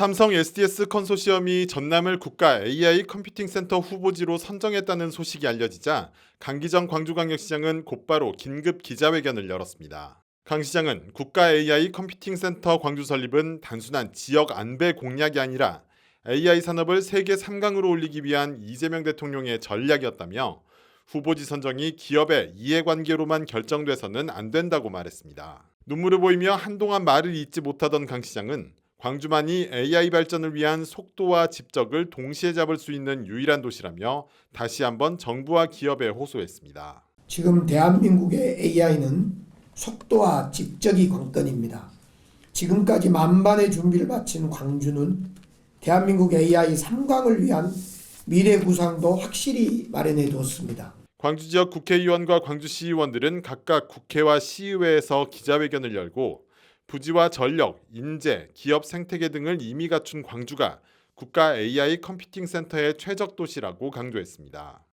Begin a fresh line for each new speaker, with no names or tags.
삼성 SDS 컨소시엄이 전남을 국가 AI 컴퓨팅 센터 후보지로 선정했다는 소식이 알려지자 강기정 광주광역시장은 곧바로 긴급 기자회견을 열었습니다. 강 시장은 국가 AI 컴퓨팅 센터 광주 설립은 단순한 지역 안배 공략이 아니라 AI 산업을 세계 3강으로 올리기 위한 이재명 대통령의 전략이었다며 후보지 선정이 기업의 이해관계로만 결정돼서는 안 된다고 말했습니다. 눈물을 보이며 한동안 말을 잇지 못하던 강 시장은 광주만이 AI 발전을 위한 속도와 집적을 동시에 잡을 수 있는 유일한 도시라며 다시 한번 정부와 기업에 호소했습니다.
지금 대한민국의 AI는 속도와 집적이 관건입니다. 지금까지 만반의 준비를 마친 광주는 대한민국 AI 3강을 위한 미래 구상도 확실히 마련해 두었습니다.
광주 지역 국회의원과 광주시 의원들은 각각 국회와 시의회에서 기자회견을 열고 부지와 전력, 인재, 기업 생태계 등을 이미 갖춘 광주가 국가 AI 컴퓨팅 센터의 최적 도시라고 강조했습니다.